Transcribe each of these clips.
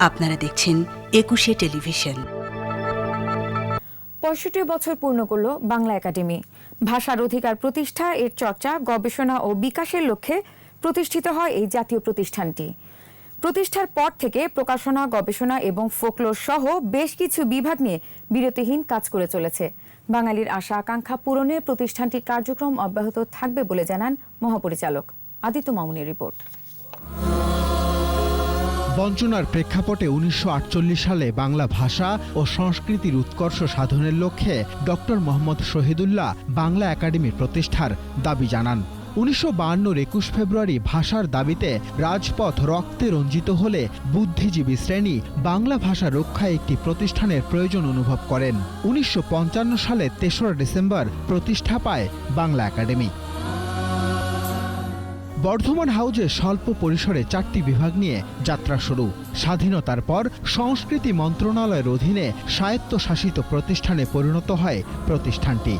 আপনারা দেখছেন একুশে টেলিভিশন। পঁয়ষট্টি বছর পূর্ণ করল বাংলা একাডেমি। ভাষার অধিকার প্রতিষ্ঠা, এর চর্চা, গবেষণা ও বিকাশের লক্ষ্যে প্রতিষ্ঠিত হয় এই জাতীয় প্রতিষ্ঠানটি। প্রতিষ্ঠার পর থেকে প্রকাশনা, গবেষণা এবং ফোকলোর সহ বেশ কিছু বিভাগ নিয়ে বিরতিহীন কাজ করে চলেছে। বাঙালির আশা, আকাঙ্ক্ষা পূরণে প্রতিষ্ঠানটির কার্যক্রম অব্যাহত থাকবে বলে জানান মহাপরিচালক আদিত্য মামুনের রিপোর্ট। বঞ্চনার প্রেক্ষাপটে উনিশশো আটচল্লিশ সালে বাংলা ভাষা ও সংস্কৃতির উৎকর্ষ সাধনের লক্ষ্যে ডক্টর মোহাম্মদ শহীদুল্লাহ বাংলা একাডেমি প্রতিষ্ঠার দাবি জানান। উনিশশো বাহান্নর একুশ ফেব্রুয়ারি ভাষার দাবিতে রাজপথ রক্তে রঞ্জিত হলে বুদ্ধিজীবী শ্রেণি বাংলা ভাষা রক্ষায় একটি প্রতিষ্ঠানের প্রয়োজন অনুভব করেন। উনিশশো পঞ্চান্ন সালে তেসরা ডিসেম্বর প্রতিষ্ঠা পায় বাংলা একাডেমি। বর্ধমান হাউজে স্বল্প পরিসরে চারটি বিভাগ নিয়ে যাত্রা শুরু। স্বাধীনতার পর সংস্কৃতি মন্ত্রণালয়ের অধীনে স্বায়ত্তশাসিত প্রতিষ্ঠানে পরিণত হয় প্রতিষ্ঠানটি।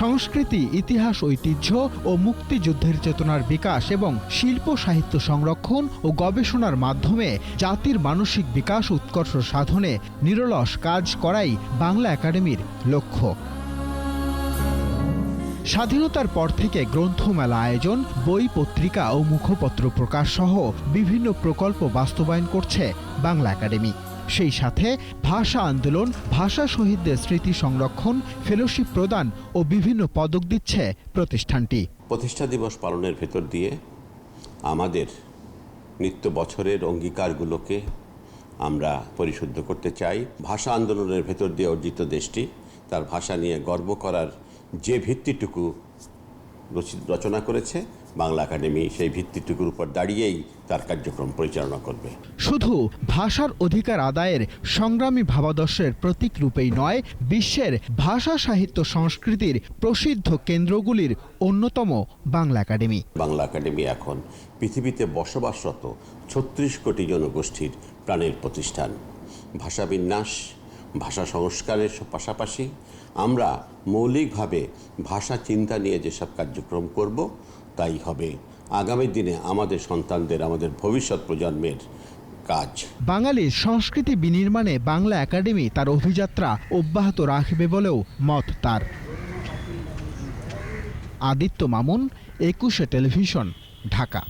সংস্কৃতি, ইতিহাস, ঐতিহ্য ও মুক্তিযুদ্ধের চেতনার বিকাশ এবং শিল্প সাহিত্য সংরক্ষণ ও গবেষণার মাধ্যমে জাতির মানসিক বিকাশ উৎকর্ষ সাধনে নিরলস কাজ করাই বাংলা একাডেমির লক্ষ্য। স্বাধীনতার পর থেকে গ্রন্থমেলা আয়োজন, বই পত্রিকা ও মুখপত্র প্রকাশ সহ বিভিন্ন প্রকল্প বাস্তবায়ন করছে বাংলা একাডেমি। সেই সাথে ভাষা আন্দোলন, ভাষা শহীদদের স্মৃতি সংরক্ষণ, ফেলোশিপ প্রদান ও বিভিন্ন পদক দিচ্ছে প্রতিষ্ঠানটি। প্রতিষ্ঠা দিবস পালনের ভেতর দিয়ে আমাদের নিত্য বছরের অঙ্গীকারগুলোকে আমরা পরিশুদ্ধ করতে চাই। ভাষা আন্দোলনের ভেতর দিয়ে অর্জিত দেশটি, তার ভাষা নিয়ে গর্ব করার যে ভিত্তিটুকু রচনা করেছে বাংলা একাডেমি সেই ভিত্তিটুকুর উপর দাঁড়িয়েই তার কার্যক্রম পরিচালনা করবে। শুধু ভাষার অধিকার আদায়ের সংগ্রামী ভাবাদর্শের প্রতীক রূপেই নয় বিশ্বের ভাষা সাহিত্য সংস্কৃতির প্রসিদ্ধ কেন্দ্রগুলির অন্যতম বাংলা একাডেমি। বাংলা একাডেমি এখন পৃথিবীতে বসবাসরত ছত্রিশ কোটি জনগোষ্ঠীর প্রাণের প্রতিষ্ঠান। ভাষাবিন্যাস ভাষা সংস্কারের পাশাপাশি আমরা মৌলিকভাবে ভাষা চিন্তা নিয়ে যেসব কার্যক্রম করব, তাই হবে আগামী দিনে আমাদের সন্তানদের, আমাদের ভবিষ্যৎ প্রজন্মের কাজ। বাঙালির সংস্কৃতি বিনির্মাণে বাংলা একাডেমি তার অভিযাত্রা অব্যাহত রাখবে বলেও মত তার। আদিত্য মামুন, একুশে টেলিভিশন, ঢাকা।